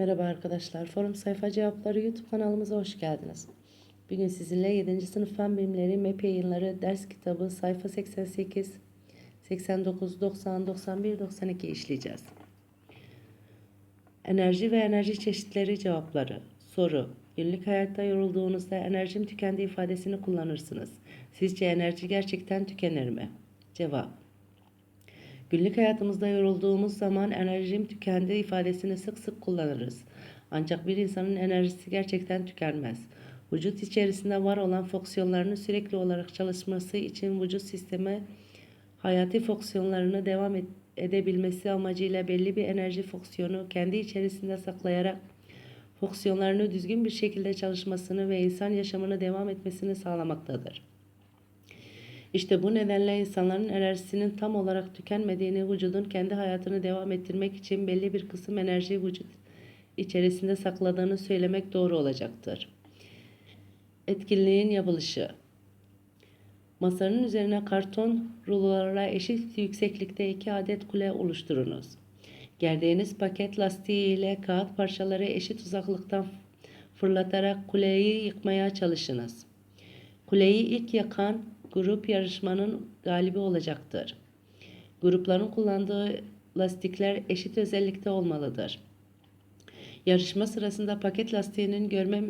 Merhaba arkadaşlar. Forum Sayfa Cevapları YouTube kanalımıza hoş geldiniz. Bugün sizinle 7. sınıf fen bilimleri MEP yayınları ders kitabı sayfa 88, 89, 90, 91, 92 işleyeceğiz. Enerji ve enerji çeşitleri cevapları. Soru. Günlük hayatta yorulduğunuzda enerjim tükendi ifadesini kullanırsınız. Sizce enerji gerçekten tükenir mi? Cevap. Günlük hayatımızda yorulduğumuz zaman enerjim tükendi ifadesini sık sık kullanırız. Ancak bir insanın enerjisi gerçekten tükenmez. Vücut içerisinde var olan fonksiyonlarını sürekli olarak çalışması için vücut sistemi hayati fonksiyonlarını devam edebilmesi amacıyla belli bir enerji fonksiyonu kendi içerisinde saklayarak fonksiyonlarını düzgün bir şekilde çalışmasını ve insan yaşamını devam etmesini sağlamaktadır. İşte bu nedenle insanların enerjisinin tam olarak tükenmediğini, vücudun kendi hayatını devam ettirmek için belli bir kısım enerjiyi vücut içerisinde sakladığını söylemek doğru olacaktır. Etkinliğin yapılışı Masanın üzerine karton rulolarla eşit yükseklikte iki adet kule oluşturunuz. Gerdiğiniz paket lastiği ile kağıt parçaları eşit uzaklıktan fırlatarak kuleyi yıkmaya çalışınız. Kuleyi ilk yakan grup yarışmanın galibi olacaktır. Grupların kullandığı lastikler eşit özellikte olmalıdır. Yarışma sırasında paket lastiğinin görme,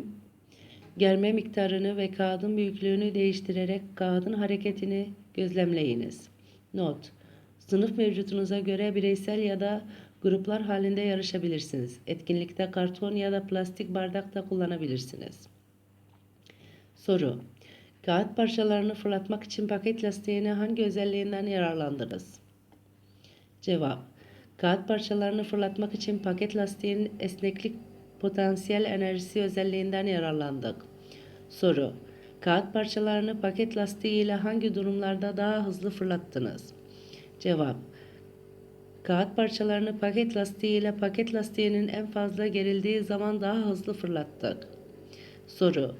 germe miktarını ve kağıdın büyüklüğünü değiştirerek kağıdın hareketini gözlemleyiniz. Not: Sınıf mevcutunuza göre bireysel ya da gruplar halinde yarışabilirsiniz. Etkinlikte karton ya da plastik bardak da kullanabilirsiniz. Soru: Kağıt parçalarını fırlatmak için paket lastiğine hangi özelliğinden yararlandınız? Cevap: Kağıt parçalarını fırlatmak için paket lastiğin esneklik potansiyel enerjisi özelliğinden yararlandık. Soru: Kağıt parçalarını paket lastiği ile hangi durumlarda daha hızlı fırlattınız? Cevap: Kağıt parçalarını paket lastiği ile paket lastiğinin en fazla gerildiği zaman daha hızlı fırlattık. Soru: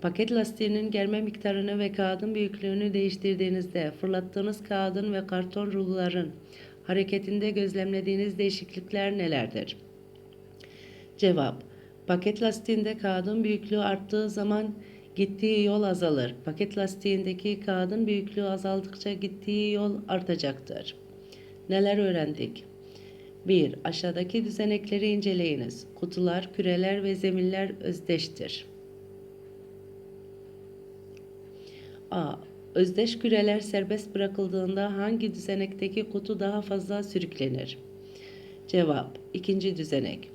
Paket lastiğinin germe miktarını ve kağıdın büyüklüğünü değiştirdiğinizde fırlattığınız kağıdın ve karton ruloların hareketinde gözlemlediğiniz değişiklikler nelerdir? Cevap: Paket lastiğinde kağıdın büyüklüğü arttığı zaman gittiği yol azalır. Paket lastiğindeki kağıdın büyüklüğü azaldıkça gittiği yol artacaktır. Neler öğrendik? 1. Aşağıdaki düzenekleri inceleyiniz. Kutular, küreler ve zeminler özdeştir. A. Özdeş küreler serbest bırakıldığında hangi düzenekteki kutu daha fazla sürüklenir? Cevap: İkinci düzenek.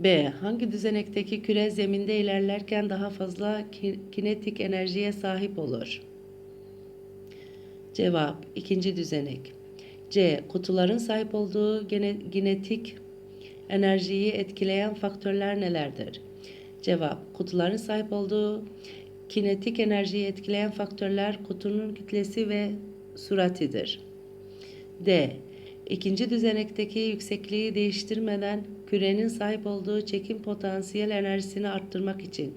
B. Hangi düzenekteki küre zeminde ilerlerken daha fazla kinetik enerjiye sahip olur? Cevap: İkinci düzenek. C. Kutuların sahip olduğu genetik enerjiyi etkileyen faktörler nelerdir? Cevap: Kutuların sahip olduğu kinetik enerjiyi etkileyen faktörler kutunun kütlesi ve suratidir. D. İkinci düzenekteki yüksekliği değiştirmeden kürenin sahip olduğu çekim potansiyel enerjisini arttırmak için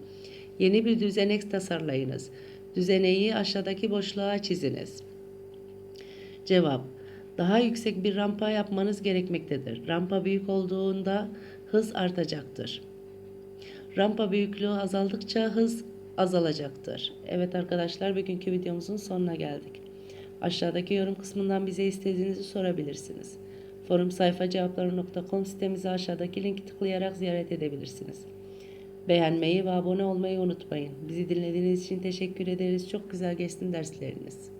yeni bir düzenek tasarlayınız. Düzeneği aşağıdaki boşluğa çiziniz. Cevap: Daha yüksek bir rampa yapmanız gerekmektedir. Rampa büyük olduğunda hız artacaktır. Rampa büyüklüğü azaldıkça hız azalacaktır. Evet arkadaşlar bugünkü videomuzun sonuna geldik. Aşağıdaki yorum kısmından bize istediğinizi sorabilirsiniz. Forum sayfa cevapları.com sitemizi aşağıdaki linki tıklayarak ziyaret edebilirsiniz. Beğenmeyi ve abone olmayı unutmayın. Bizi dinlediğiniz için teşekkür ederiz. Çok güzel geçsin dersleriniz.